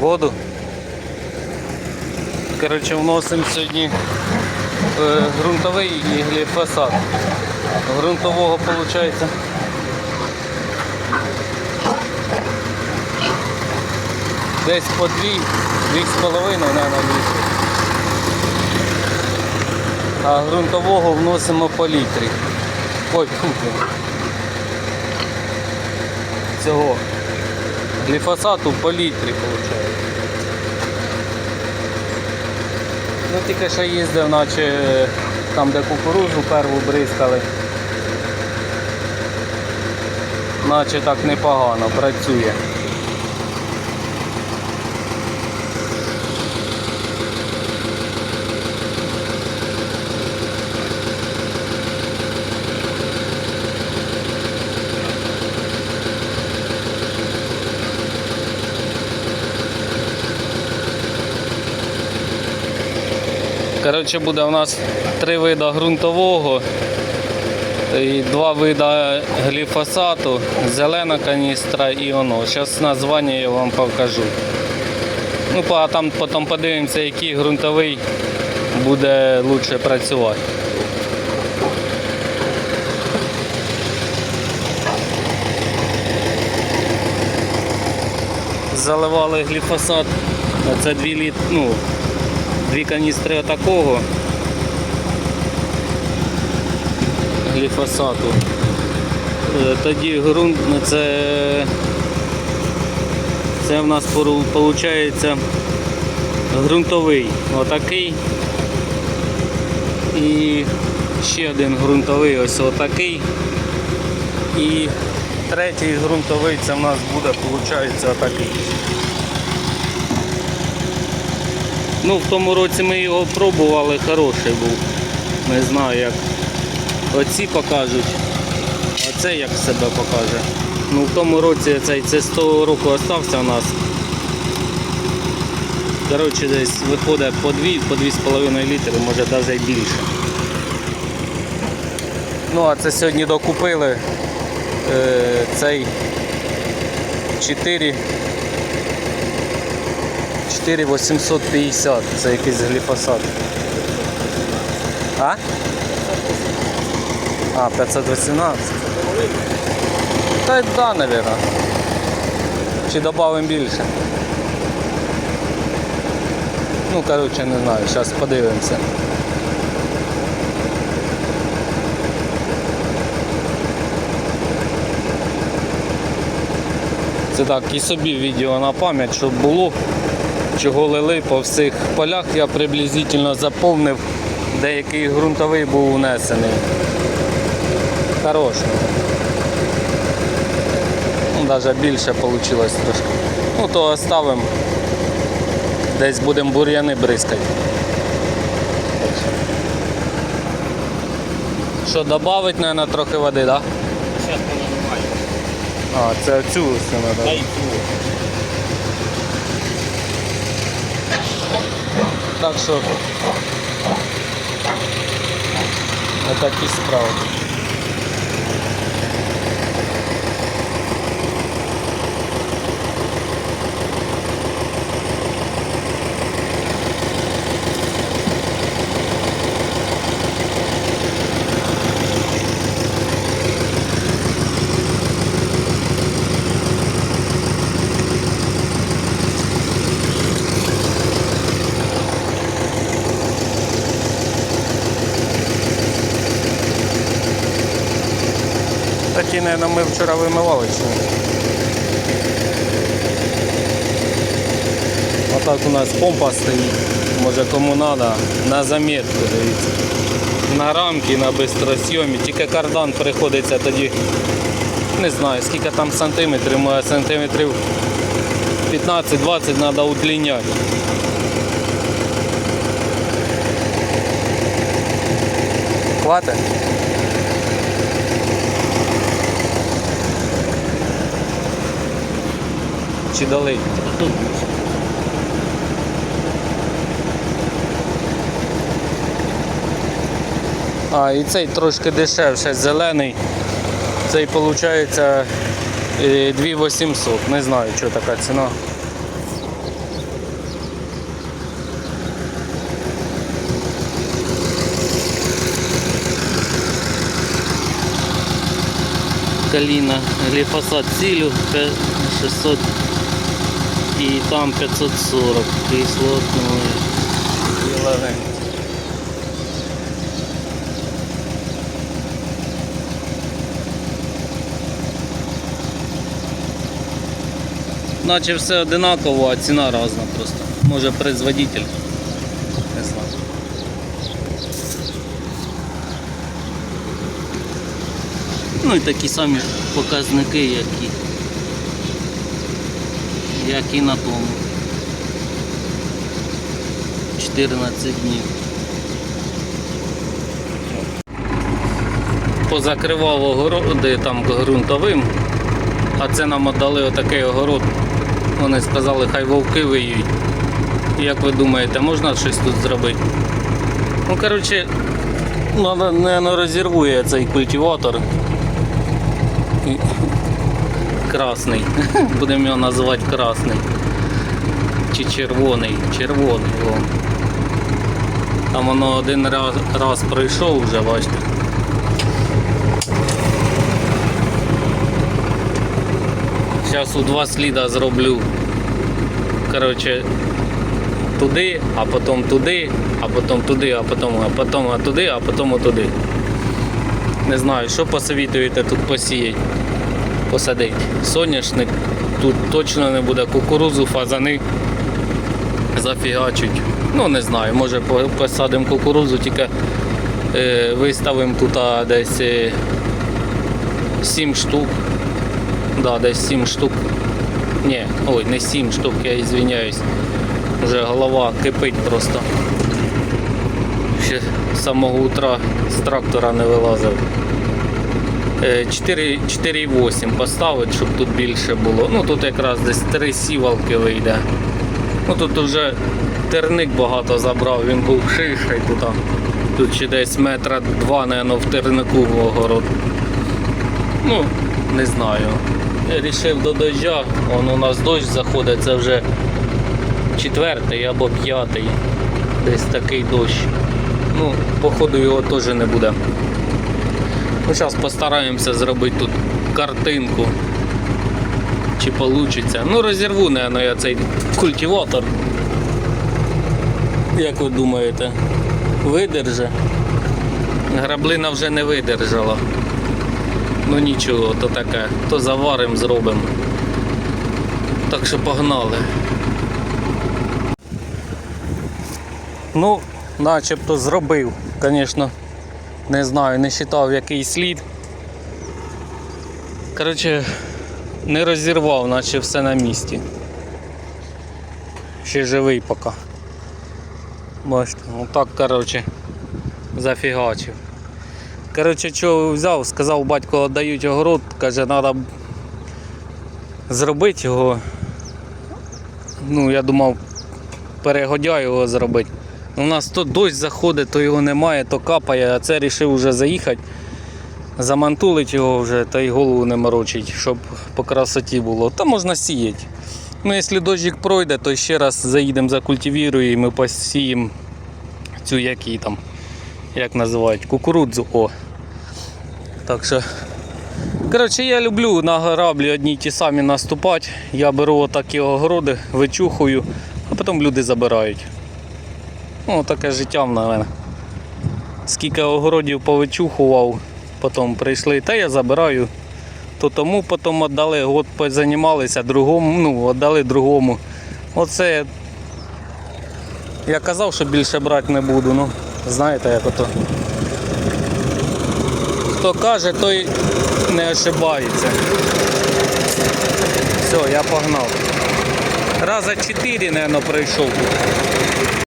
Воду. Коротше, вносимо сьогодні е, ґрунтовий і гліфосат. Грунтового виходить. Десь по дві, дві з половиною, наверное, літри. А ґрунтового вносимо по літрі. Ой, блін. Цього гліфосату по літрі виходить. Ну тільки що їздив, наче там, де кукурузу перву бризкали. Наче так непогано працює. Коротше, буде у нас три види ґрунтового і два види гліфосату, зелена каністра і воно. Зараз названня я вам покажу. Ну, а там потім подивимося, який ґрунтовий буде краще працювати. Заливали гліфосат, це 2 літ, ну, дві каністри такого гліфосату. Е, Тоді ґрунт ну, це, це в нас виходить ґрунтовий. Отакий. І ще один ґрунтовий ось отакий. І третій ґрунтовий це в нас буде, виходить, отакий. Ну, в тому році ми його пробували, хороший був. Не знаю як. Оці покажуть, а це як себе покаже. Ну в тому році цей це 100 року остався у нас. Коротше, десь виходить по 2, по 2,5 літри, може навіть більше. Ну а це сьогодні докупили е, цей 4 4850, це якийсь гліфосат. А? А, 518. Та й да, мабуть. Чи додамо більше? Ну, коротше, не знаю, зараз подивимося. Це так, і собі відео на пам'ять, щоб було чого лили по всіх полях, я приблизительно заповнив, деякий ґрунтовий був унесений. Хороший. Ну, Навіть більше вийшло трошки. Ну то оставимо. Десь будемо бур'яни бризкати. Що, додати, мабуть, трохи води, так? Да? Зараз наливаю. А, це цю все треба. Дай Так що отакі справи. Такі, мабуть, ми вчора вимивали чи ні? Отак у нас помпа стоїть. Може кому треба, на замітку дивіться. На рамки, на бистросйомі. Тільки кардан приходиться тоді. Не знаю, скільки там сантиметрів, може сантиметрів 15-20 треба удлиняти. Хватить? чи дали. А, і цей трошки дешевше, зелений. Цей виходить 2800, е, не знаю, що така ціна. Каліна, гліфосат цілю 600 і там 540 кислотного і легень. Наче все одинаково, а ціна різна просто. Може производитель. Не знаю. Ну і такі самі показники, як і, як і на тому. 14 днів. Позакривав огороди там ґрунтовим, а це нам віддали отакий огород. Вони сказали, хай вовки виють. Як ви думаєте, можна щось тут зробити? Ну, коротше, не розірвує цей культиватор. Красний. Будемо його називати красний. Чи червоний. Червоний. О. Там воно один раз, раз пройшов вже, бачите. Зараз у два сліда зроблю. Коротше, туди, а потім туди, а потім туди, а потім, а потім туди, а потім туди. Не знаю, що посовітуєте тут посіяти, посадити. Соняшник, тут точно не буде кукурузу, фазани зафігачуть. Ну не знаю, може посадимо кукурузу, тільки е, виставимо тут десь е, 7 штук. Да, десь 7 штук. Ні, ой, не 7 штук, я звиняюсь. Вже голова кипить просто. Ще з самого утра з трактора не вилазив. Е, 4 4,8 поставити, щоб тут більше було. Ну тут якраз десь 3 сівалки вийде. Ну тут вже терник багато забрав, він був ширший тут. Тут ще десь метра два, мабуть, в тернику в огород. Ну, не знаю. Я рішив до дождя, он у нас дощ заходить, це вже четвертий або п'ятий. Десь такий дощ. Ну, походу його теж не буде. Ну, зараз постараємося зробити тут картинку. Чи вийде. Ну, розірву, наверное, я цей культиватор. Як ви думаєте, видерже? Граблина вже не видержала. Ну нічого, то таке, то заварим зробимо. Так що погнали. Ну, начебто зробив. Звісно, не знаю, не вважав який слід. Коротше, не розірвав, наче все на місці. Ще живий поки. Бачите, отак, коротше, зафігачив. Коротше, що взяв, сказав, батько дають огород, каже, треба зробити його. Ну, я думав, перегодя його зробити. У нас то дощ заходить, то його немає, то капає, а це вирішив вже заїхати, замантулить його вже та й голову не морочить, щоб по красоті було. Та можна сіяти. Ну, якщо дощик пройде, то ще раз заїдемо закультивіруємо і ми посіємо цю які там, як називають, кукурудзу. О. Так що. Коротше, я люблю на граблі одні й ті самі наступати. Я беру отакі огороди, вичухую, а потім люди забирають. Ну, таке життя в мене. Скільки огородів повичухував, потім прийшли, та я забираю. То тому потім віддали, год позанімалися, другому, ну, віддали другому. Оце я казав, що більше брати не буду, ну знаєте як ото. Хто каже, той не ошибається. Все, я погнав. Раза чотири, мабуть, пройшов.